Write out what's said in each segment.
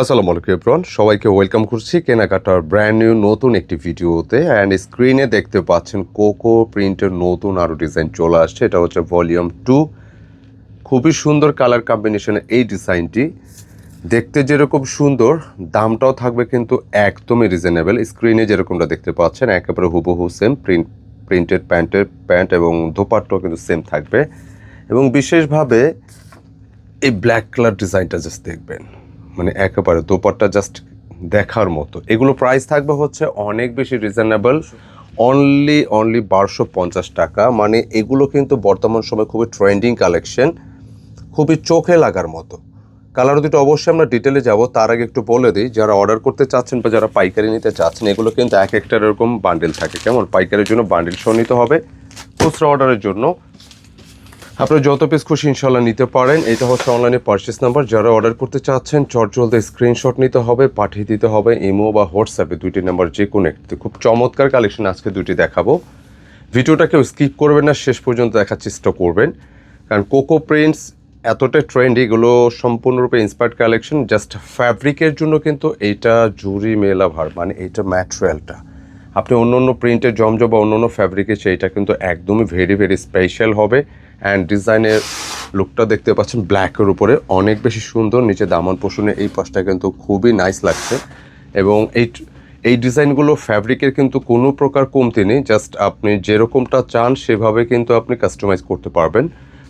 আসসালামু আলাইকুম এভরিওয়ান সবাইকে ওয়েলকাম করছি কেনাকাটার ব্র্যান্ড নিউ নতুন একটি ভিডিওতে অ্যান্ড স্ক্রিনে দেখতে পাচ্ছেন কোকো প্রিন্টের নতুন আরও ডিজাইন চলে আসছে। এটা হচ্ছে ভলিউম টু খুবই সুন্দর কালার কম্বিনেশনে এই ডিজাইনটি দেখতে যেরকম সুন্দর, দামটাও থাকবে কিন্তু একদমই রিজনেবল স্ক্রিনে যেরকমটা দেখতে পাচ্ছেন, একেবারে হুবহু সেম প্রিন্ট প্রিন্টেড প্যান্টের প্যান্ট এবং দোপাট্টাও কিন্তু সেম থাকবে। এবং বিশেষভাবে এই ব্ল্যাক কালার ডিজাইনটা জাস্ট দেখবেন। মানে একেবারে দোপাট্টা জাস্ট দেখার মতো। এগুলো প্রাইস থাকবে হচ্ছে অনেক বেশি রিজনেবল অনলি অনলি বারোশো পঞ্চাশ টাকা। মানে এগুলো কিন্তু বর্তমান সময় খুবই ট্রেন্ডিং কালেকশন খুবই চোখে লাগার মতো। কালার দুটো অবশ্যই আমরা ডিটেলে যাব, তার আগে একটু বলে দিই, যারা অর্ডার করতে চাচ্ছেন বা যারা পাইকারি নিতে চাচ্ছেন, এগুলো কিন্তু এক একটা এরকম বান্ডেল থাকে। কেমন? পাইকারির জন্য বান্ডেল সহ নিতে হবে। খুচরা অর্ডারের জন্য। আপনারা যত পিস খুশি ইনশাল্লাহ নিতে পারেন। এটা হচ্ছে অনলাইনে পারচেস নাম্বার যারা অর্ডার করতে চাচ্ছেন চটজলদি স্ক্রিনশট নিতে হবে, পাঠিয়ে দিতে হবে, ইমো বা হোয়াটসঅ্যাপে দুইটি নাম্বার যে কোনো একটি খুব চমৎকার কালেকশন আজকে দুইটি দেখাবো। ভিডিওটা কেউ স্কিপ করবেন না, শেষ পর্যন্ত দেখার চেষ্টা করবেন। কারণ কোকো প্রিন্টস এতটা ট্রেন্ড এগুলো সম্পূর্ণরূপে ইন্সপায়ার্ড কালেকশন জাস্ট ফ্যাব্রিকের জন্য কিন্তু এইটা জুরি মেলা ভার মানে এইটা ম্যাটেরিয়ালটা আপনি অন্য অন্য প্রিন্টের জমজম বা অন্য অন্য ফ্যাব্রিকের সেইটা কিন্তু একদমই ভেরি ভেরি স্পেশাল হবে। অ্যান্ড ডিজাইনের লুকটা দেখতে পাচ্ছেন ব্ল্যাকের উপরে। অনেক বেশি সুন্দর, নিচে দামান পোষণে এই পাশটা কিন্তু খুবই নাইস লাগছে। এবং এই এই ডিজাইনগুলো ফ্যাব্রিকের কিন্তু কোনো প্রকার কমতি নেই। জাস্ট আপনি যেরকমটা চান, সেভাবে কিন্তু আপনি কাস্টমাইজ করতে পারবেন।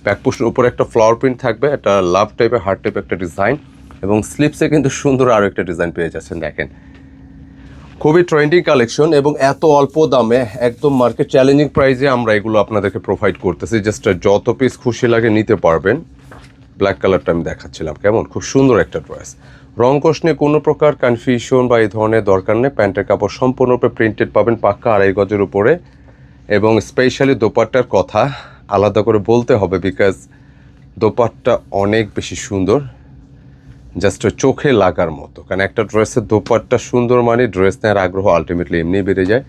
ব্যাক পোস্টের উপরে একটা ফ্লাওয়ার প্রিন্ট থাকবে, একটা লাভ টাইপের হার্ট টাইপের একটা ডিজাইন এবং স্লিপসে কিন্তু সুন্দর আরও একটা ডিজাইন পেয়ে যাচ্ছেন, দেখেন। খুবই ট্রেন্ডিং কালেকশন এবং এত অল্প দামে একদম মার্কেট চ্যালেঞ্জিং প্রাইসে আমরা এগুলো আপনাদেরকে প্রোভাইড করতেছি। জাস্ট যত পিস খুশি লাগে নিতে পারবেন। ব্ল্যাক কালারটা আমি দেখাচ্ছিলাম, কেমন? খুব সুন্দর একটা ড্রেস রং কোষ নিয়ে কোনো প্রকার কনফিউশন বা এই ধরনের দরকার নেই। প্যান্টের কাপড় সম্পূর্ণরূপে প্রিন্টেড পাবেন পাক্কা আড়াই গজের উপরে। এবং স্পেশালি দোপাট্টার কথা আলাদা করে বলতে হবে বিকজ দোপাট্টা অনেক বেশি সুন্দর। জাস্ট চোখে লাগার মতো। কারণ একটা ড্রেসের দোপাট্টা সুন্দর মানে ড্রেস নেওয়ার আগ্রহ আলটিমেটলি এমনি বেড়ে যায়।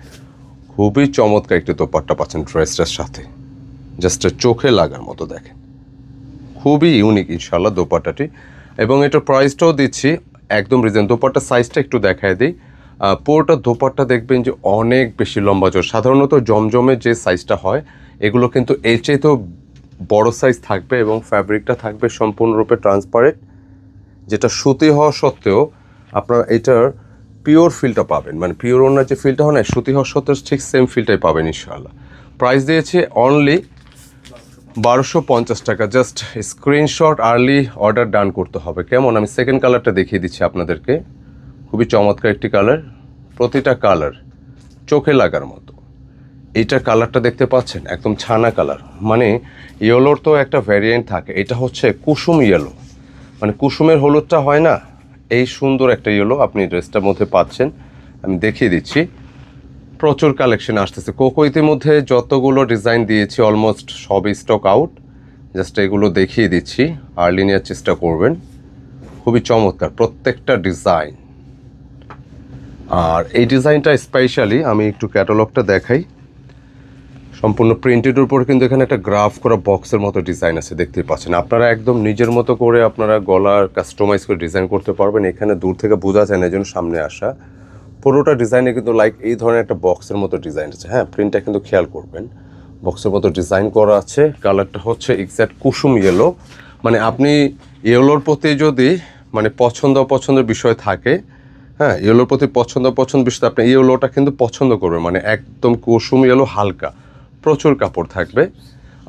খুবই চমৎকার একটি দোপাট্টা পাচ্ছেন ড্রেসটার সাথে। জাস্ট চোখে লাগার মতো দেখেন। খুবই ইউনিক ইনশাল্লাহ দোপাট্টাটি। এবং এটার প্রাইসটাও দিচ্ছি, একদম রিজন দোপাট্টার সাইজটা একটু দেখায় দিই। পুরোটা দোপাট্টা দেখবেন যে অনেক বেশি লম্বা জোর সাধারণত জমজমে যে সাইজটা হয়, এগুলো কিন্তু এর চেয়ে তো বড় সাইজ থাকবে এবং ফ্যাব্রিকটা থাকবে সম্পূর্ণরূপে ট্রান্সপারেন্ট যেটা সুতি হওয়া সত্ত্বেও আপনারা এটার পিওর ফিলটা পাবেন। মানে পিওর ওনার যে ফিলটা হয় না সুতি হওয়া সত্ত্বেও ঠিক সেম ফিলটাই পাবেন ইনশাআল্লাহ। প্রাইস দিয়েছে অনলি বারোশো পঞ্চাশ টাকা। Just screenshot early order done করতে হবে। কেমন? আমি সেকেন্ড কালারটা দেখিয়ে দিচ্ছি আপনাদেরকে। খুবই চমৎকার একটি কালার প্রতিটা কালার চোখে লাগার মতো। এইটার কালারটা দেখতে পাচ্ছেন? একদম ছানা কালার মানে ইয়েলোর তো একটা ভ্যারিয়েন্ট থাকে। এটা হচ্ছে কুসুম ইয়েলো মানে কুসুমের হলুদটা হয় না, এই সুন্দর একটা ইয়েলো আপনি ড্রেসটার মধ্যে পাচ্ছেন। আমি দেখিয়ে দিচ্ছি। প্রচুর কালেকশন আসতেছে। কোকো ইতিমধ্যে যতগুলো ডিজাইন দিয়েছি অলমোস্ট সবই স্টক আউট জাস্ট এগুলো দেখিয়ে দিচ্ছি আর্লি নেওয়ার চেষ্টা করবেন। খুবই চমৎকার, প্রত্যেকটা ডিজাইন আর এই ডিজাইনটা স্পেশালি আমি একটু ক্যাটালগটা দেখাই। সম্পূর্ণ প্রিন্টেড উপর কিন্তু এখানে একটা গ্রাফ করা বক্সের মতো ডিজাইন আছে, দেখতেই পাচ্ছেন। আপনারা একদম নিজের মতো করে আপনারা গলার কাস্টমাইজ করে ডিজাইন করতে পারবেন। এখানে দূর থেকে বোঝা যায় না জন্য সামনে আসা। পুরোটা ডিজাইনে কিন্তু লাইক এই ধরনের একটা বক্সের মতো ডিজাইন আছে। হ্যাঁ প্রিন্টটা কিন্তু খেয়াল করবেন। বক্সের মতো ডিজাইন করা আছে। কালারটা হচ্ছে এক্স্যাক্ট কুসুম ইয়েলো মানে আপনি ইয়েলোর প্রতি যদি মানে পছন্দ অপছন্দের বিষয় থাকে হ্যাঁ ইয়েলোর প্রতি পছন্দ অপছন্দ বিষয়, আপনি ইয়েলোটা কিন্তু পছন্দ করবেন। মানে একদম কুসুম ইয়েলো হালকা। প্রচুর কাপড় থাকবে।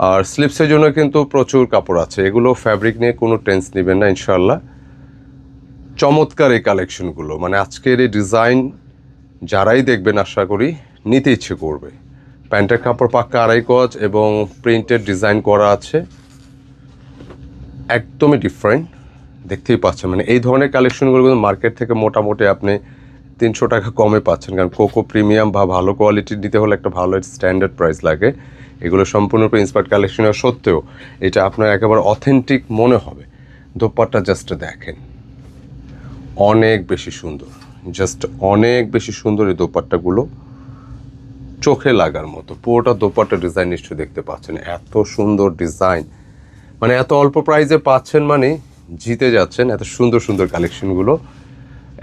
আর স্লিপসের জন্য কিন্তু প্রচুর কাপড় আছে। এগুলো ফ্যাব্রিক নিয়ে কোনো টেন্স নেবেন না ইনশাল্লাহ চমৎকার এই কালেকশনগুলো মানে আজকের এই ডিজাইন যারাই দেখবেন, আশা করি নিতে ইচ্ছে করবে। প্যান্টের কাপড় পাক্কা আড়াই গজ এবং প্রিন্টেড ডিজাইন করা আছে। একদমই ডিফারেন্ট দেখতেই পাচ্ছেন। মানে এই ধরনের কালেকশনগুলো কিন্তু মার্কেট থেকে মোটামুটি আপনি তিনশো টাকা কমে পাচ্ছেন। কারণ কোকো প্রিমিয়াম বা ভালো কোয়ালিটির দিতে হলে একটা ভালো স্ট্যান্ডার্ড প্রাইস লাগে। এগুলো সম্পূর্ণরূপে ইন্সপায়ার্ড কালেকশন সত্ত্বেও এটা আপনার একেবারে অথেন্টিক মনে হবে। দোপাট্টা জাস্ট দেখেন। অনেক বেশি সুন্দর। জাস্ট অনেক বেশি সুন্দর এই দোপাট্টাগুলো। চোখে লাগার মতো। পুরোটা দোপাট্টা ডিজাইন নিশ্চয়ই দেখতে পাচ্ছেন। এত সুন্দর ডিজাইন মানে এত অল্প প্রাইসে পাচ্ছেন মানে জিতে যাচ্ছেন। এত সুন্দর সুন্দর কালেকশনগুলো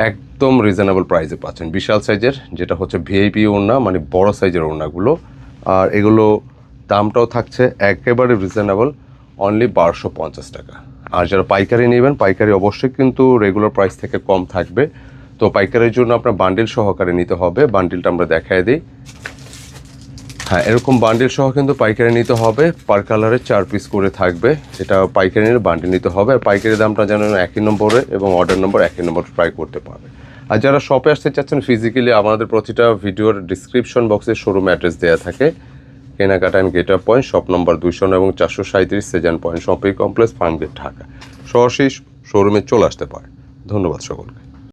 একদম রিজনেবল প্রাইসে পাচ্ছেন। বিশাল সাইজের যেটা হচ্ছে ভিআইপি ওড়না মানে বড় সাইজের ওড়নাগুলো। আর এগুলো দামটাও থাকছে একেবারে রিজনেবল অনলি বারোশো পঞ্চাশ টাকা। আর যারা পাইকারি নেবেন, পাইকারি অবশ্যই কিন্তু রেগুলার প্রাইস থেকে কম থাকবে। তো পাইকারির জন্য আপনার বান্ডিল সহকারে নিতে হবে। বান্ডিলটা আমরা দেখায় দিই। হ্যাঁ এরকম বান্ডিল সহ কিন্তু পাইকারি নিতে হবে। পার কালারে চার পিস করে থাকবে। এটা পাইকারি নিলে বান্ডিল নিতে হবে। আর পাইকারি দামটা যেন একই নম্বরে এবং অর্ডার নম্বর একই নম্বর ট্রাই করতে পারবে। আর যারা শপে আসতে চাচ্ছেন ফিজিক্যালি আমাদের প্রতিটা ভিডিওর ডিসক্রিপশন বক্সে শোরুম অ্যাড্রেস দেওয়া থাকে। কেনাকাটা and get up point shop number দুইশো এবং চারশো সাঁত্রিশ Sezan point shopping complex Farmgate Dhaka. সরাসরি শোরুমে চলে আসতে পারে। ধন্যবাদ সকলকে।